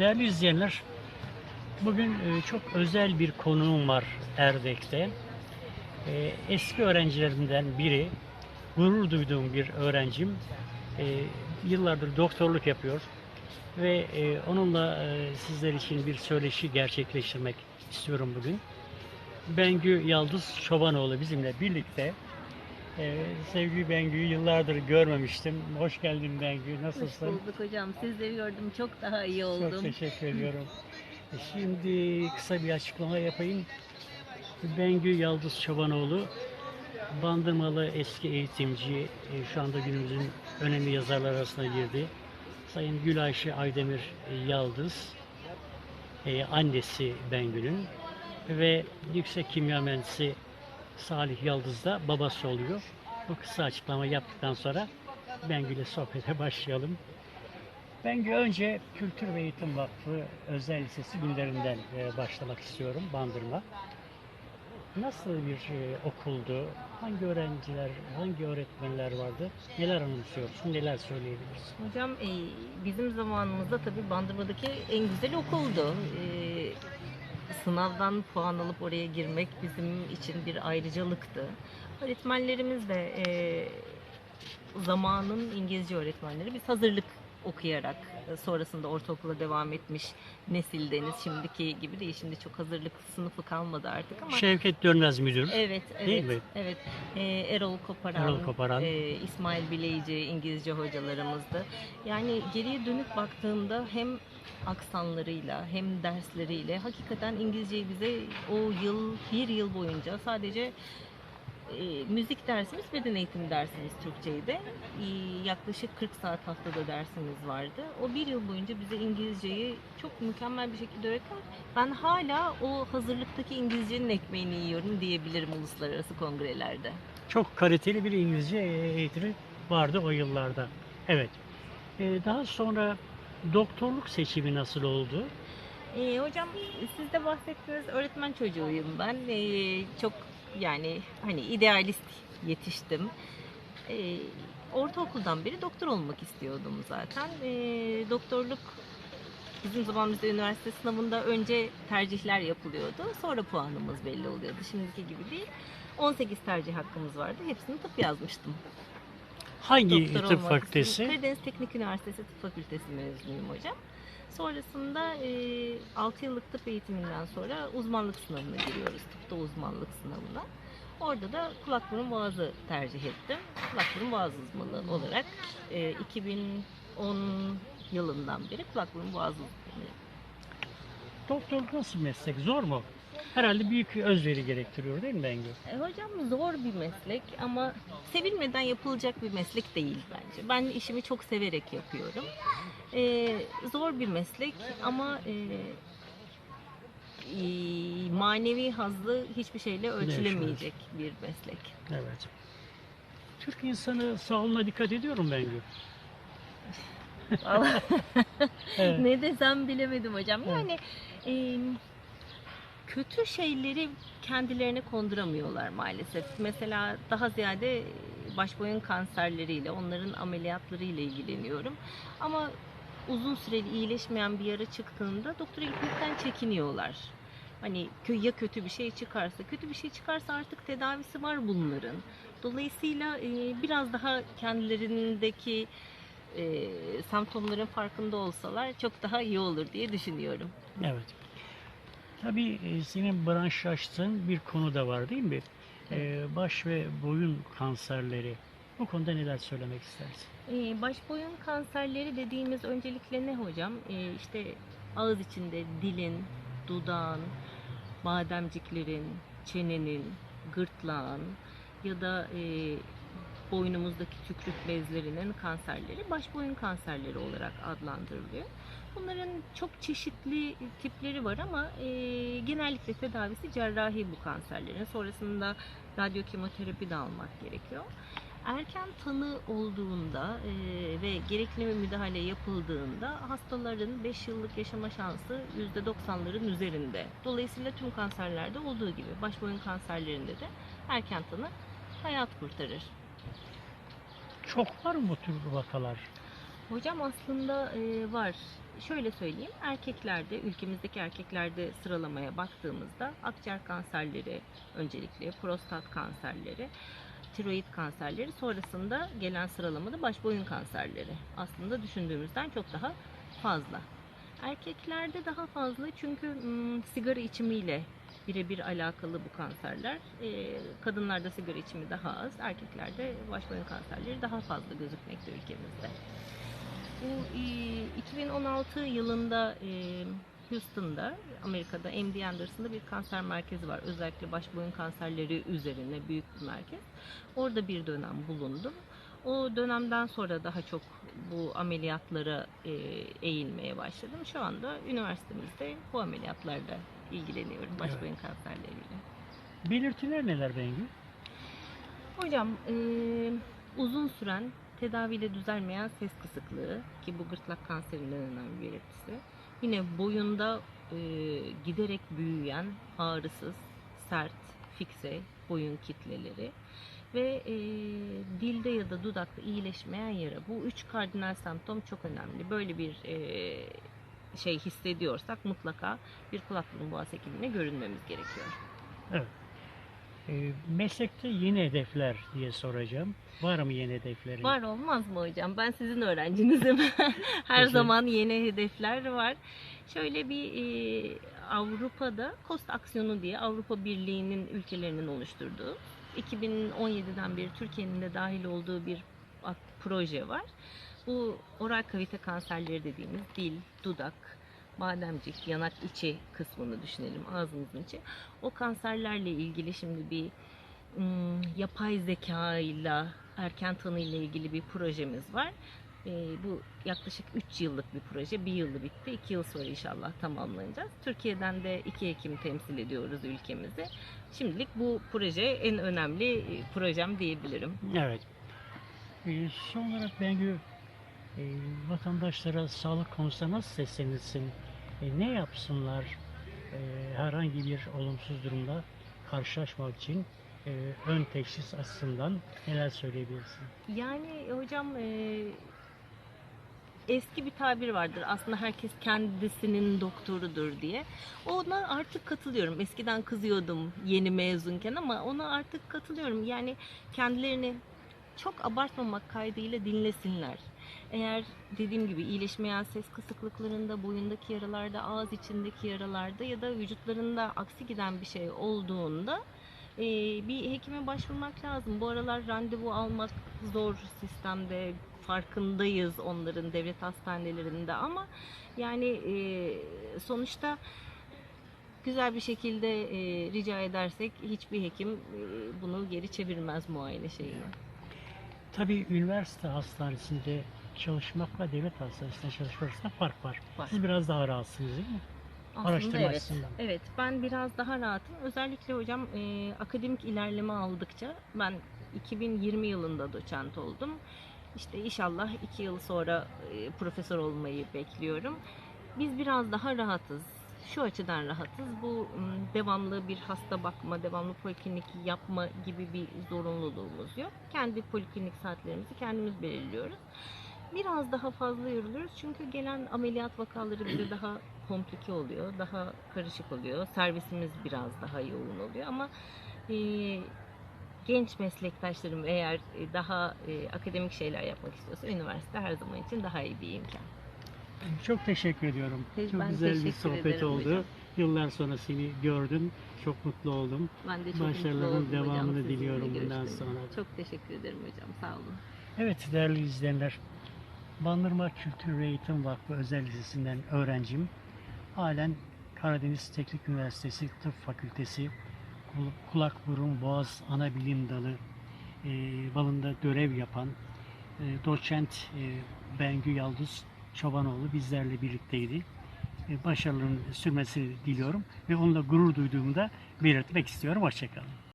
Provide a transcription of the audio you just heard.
Değerli izleyenler, bugün e, çok özel bir konuğum var Erdek'te. E, Eski öğrencilerimden biri, gurur duyduğum bir öğrencim. E, Yıllardır doktorluk yapıyor ve onunla sizler için bir söyleşi gerçekleştirmek istiyorum bugün. Bengü Yaldız Çobanoğlu bizimle birlikte. E, sevgili Bengü'yü yıllardır görmemiştim. Hoş geldin Bengü, Hoş nasılsın? bulduk hocam. Sizleri gördüm. Çok daha iyi oldum. Çok teşekkür ediyorum. E, Şimdi kısa bir açıklama yapayım. Bengü Yaldız Çobanoğlu, Bandırmalı eski eğitimci, e, şu anda günümüzün önemli yazarlar arasına girdi. Sayın Gülayşe Aydemir Yaldız, e, annesi Bengü'nün ve yüksek kimya mühendisi Salih Yaldız da babası oluyor. Bu kısa açıklama yaptıktan sonra Bengü ile sohbete başlayalım. Ben önce Kültür ve Eğitim Vakfı Özel Lisesi günlerinden e, başlamak istiyorum Bandırma. Nasıl bir e, okuldu? Hangi öğrenciler, hangi öğretmenler vardı? Neler anımsıyorsun, neler söyleyebilirsin? Hocam e, bizim zamanımızda tabii Bandırma'daki en güzel okuldu. Sınavdan puan alıp oraya girmek bizim için bir ayrıcalıktı. Öğretmenlerimiz de e, zamanın İngilizce öğretmenleri. Biz hazırlık okuyarak e, sonrasında ortaokula devam etmiş nesildeniz. Şimdiki gibi değil. Şimdi çok hazırlık sınıfı kalmadı artık ama Şevket Dönmez Müdür. Evet, evet. Değil mi? Evet. Ee, Erol Koparan, Erol Koparan. e, İsmail Bileyci İngilizce hocalarımızdı. Yani geriye dönüp baktığımda hem aksanlarıyla hem dersleriyle hakikaten İngilizceyi bize o yıl, bir yıl boyunca sadece e, müzik dersimiz, beden eğitimi dersimiz Türkçeydi. E, yaklaşık 40 saat haftada dersimiz vardı. O bir yıl boyunca bize İngilizceyi çok mükemmel bir şekilde öğrettiler. Ben hala o hazırlıktaki İngilizcenin ekmeğini yiyorum diyebilirim uluslararası kongrelerde. Çok kaliteli bir İngilizce eğitimi vardı o yıllarda. Evet. E, daha sonra doktorluk seçimi nasıl oldu? E, hocam siz de bahsettiniz öğretmen çocuğuyum ben. E, çok yani hani idealist yetiştim. E, ortaokuldan beri doktor olmak istiyordum zaten. E, doktorluk bizim zamanımızda üniversite sınavında önce tercihler yapılıyordu. Sonra puanımız belli oluyordu. Şimdiki gibi değil. 18 tercih hakkımız vardı. Hepsini tıp yazmıştım. Hangi Doktor tıp olmak fakültesi? istedim. Karadeniz Teknik Üniversitesi Tıp Fakültesi mezunuyum hocam. Sonrasında e, 6 yıllık tıp eğitiminden sonra uzmanlık sınavına giriyoruz. Tıpta uzmanlık sınavına. Orada da kulak burun boğazı tercih ettim. Kulak burun boğaz uzmanı olarak e, 2010 yılından beri kulak burun boğaz uzmanıyım. Doktorluk nasıl meslek? Zor mu? Herhalde büyük özveri gerektiriyor değil mi Bengü? E, hocam zor bir meslek ama sevilmeden yapılacak bir meslek değil bence. Ben işimi çok severek yapıyorum. E, zor bir meslek ama e, e, manevi hazzı hiçbir şeyle ölçülemeyecek bir meslek. Evet. Türk insanı sağlığına dikkat ediyorum Bengü. Evet. ne desem bilemedim hocam. Evet. Yani e, kötü şeyleri kendilerine konduramıyorlar maalesef. Mesela daha ziyade baş boyun kanserleriyle, onların ameliyatlarıyla ilgileniyorum. Ama uzun süreli iyileşmeyen bir yara çıktığında doktora gitmekten çekiniyorlar. Hani ya kötü bir şey çıkarsa, kötü bir şey çıkarsa artık tedavisi var bunların. Dolayısıyla e, biraz daha kendilerindeki e, semptomların farkında olsalar çok daha iyi olur diye düşünüyorum. Evet. Tabii e, senin branşlaştığın bir konu da var değil mi? E, baş ve boyun kanserleri. Bu konuda neler söylemek istersin? Ee, baş boyun kanserleri dediğimiz öncelikle ne hocam? Ee, işte ağız içinde dilin, dudağın, bademciklerin, çenenin, gırtlağın ya da e, boynumuzdaki tükrük bezlerinin kanserleri baş boyun kanserleri olarak adlandırılıyor. Bunların çok çeşitli tipleri var ama e, genellikle tedavisi cerrahi bu kanserlerin. Sonrasında radyo kemoterapi de almak gerekiyor erken tanı olduğunda e, ve gerekli bir müdahale yapıldığında hastaların 5 yıllık yaşama şansı %90'ların üzerinde. Dolayısıyla tüm kanserlerde olduğu gibi baş boyun kanserlerinde de erken tanı hayat kurtarır. Çok var mı tür vakalar? Hocam aslında e, var. Şöyle söyleyeyim, erkeklerde, ülkemizdeki erkeklerde sıralamaya baktığımızda akciğer kanserleri öncelikle, prostat kanserleri, tiroid kanserleri, sonrasında gelen sıralamada baş boyun kanserleri. Aslında düşündüğümüzden çok daha fazla. Erkeklerde daha fazla çünkü mm, sigara içimiyle birebir alakalı bu kanserler. Ee, kadınlarda sigara içimi daha az, erkeklerde baş boyun kanserleri daha fazla gözükmekte ülkemizde. Bu e, 2016 yılında e, Houston'da, Amerika'da MD Anderson'da bir kanser merkezi var. Özellikle baş boyun kanserleri üzerine büyük bir merkez. Orada bir dönem bulundum. O dönemden sonra daha çok bu ameliyatlara e, eğilmeye başladım. Şu anda üniversitemizde bu ameliyatlarla ilgileniyorum baş Evet. boyun kanserleriyle. Belirtiler neler Bengü? Hocam e, uzun süren tedaviyle düzelmeyen ses kısıklığı ki bu gırtlak kanserinin en önemli belirtisi. Yine boyunda e, giderek büyüyen ağrısız, sert, fikse boyun kitleleri ve e, dilde ya da dudakta iyileşmeyen yara. Bu üç kardinal semptom çok önemli. Böyle bir e, şey hissediyorsak mutlaka bir kulak burun boğaz hekimine görünmemiz gerekiyor. E, meslekte yeni hedefler diye soracağım. Var mı yeni hedeflerin? Var olmaz mı hocam? Ben sizin öğrencinizim. Her Peki. zaman yeni hedefler var. Şöyle bir e, Avrupa'da Kost Aksiyonu diye Avrupa Birliği'nin ülkelerinin oluşturduğu 2017'den beri Türkiye'nin de dahil olduğu bir proje var. Bu oral kavite kanserleri dediğimiz dil, dudak, bademcik, yanak içi kısmını düşünelim ağzımızın içi. O kanserlerle ilgili şimdi bir ım, yapay zeka ile erken tanı ile ilgili bir projemiz var. Ee, bu yaklaşık 3 yıllık bir proje. Bir yılı bitti. 2 yıl sonra inşallah tamamlanacağız. Türkiye'den de 2 hekim temsil ediyoruz ülkemizi. Şimdilik bu proje en önemli e, projem diyebilirim. Evet. E, son olarak Bengü e, vatandaşlara sağlık konusunda nasıl seslenilsin? E, ne yapsınlar e, herhangi bir olumsuz durumda karşılaşmak için e, ön teşhis açısından neler söyleyebilirsin? Yani hocam e, eski bir tabir vardır. Aslında herkes kendisinin doktorudur diye. Ona artık katılıyorum. Eskiden kızıyordum yeni mezunken ama ona artık katılıyorum. Yani kendilerini çok abartmamak kaydıyla dinlesinler. Eğer dediğim gibi iyileşmeyen ses kısıklıklarında, boyundaki yaralarda, ağız içindeki yaralarda ya da vücutlarında aksi giden bir şey olduğunda e, bir hekime başvurmak lazım. Bu aralar randevu almak zor sistemde farkındayız onların devlet hastanelerinde ama yani e, sonuçta güzel bir şekilde e, rica edersek hiçbir hekim e, bunu geri çevirmez muayene şeyini. Tabii üniversite hastanesinde çalışmakla devlet hastanesinde çalışmak arasında fark var. Var. Siz biraz daha rahatsınız değil mi? Aslında Araştırma evet. açısından. Evet, ben biraz daha rahatım. Özellikle hocam e, akademik ilerleme aldıkça ben 2020 yılında doçent oldum. İşte inşallah iki yıl sonra e, profesör olmayı bekliyorum. Biz biraz daha rahatız. Şu açıdan rahatız. Bu m, devamlı bir hasta bakma, devamlı poliklinik yapma gibi bir zorunluluğumuz yok. Kendi poliklinik saatlerimizi kendimiz belirliyoruz. Biraz daha fazla yoruluyoruz çünkü gelen ameliyat vakaları bize daha komplike oluyor, daha karışık oluyor. Servisimiz biraz daha yoğun oluyor ama e, genç meslektaşlarım eğer e, daha e, akademik şeyler yapmak istiyorsa üniversite her zaman için daha iyi bir imkan. Çok teşekkür ediyorum. Ben Çok güzel bir sohbet oldu. hocam. Yıllar sonra seni gördüm. Çok mutlu oldum. Ben de çok mutlu Başarıların oldum hocam devamını sizinle diliyorum bundan sonra. Çok teşekkür ederim hocam. Sağ olun. Evet değerli izleyenler. Bandırma Kültür ve Eğitim Vakfı Özel Lisesi'nden öğrencim. Halen Karadeniz Teknik Üniversitesi Tıp Fakültesi Kul- Kulak Burun Boğaz Ana Bilim Dalı e, balında görev yapan e, doçent e, Bengü Yaldız Çobanoğlu bizlerle birlikteydi. E, başarılarının sürmesini diliyorum ve onunla gurur duyduğumu da belirtmek istiyorum. Hoşçakalın.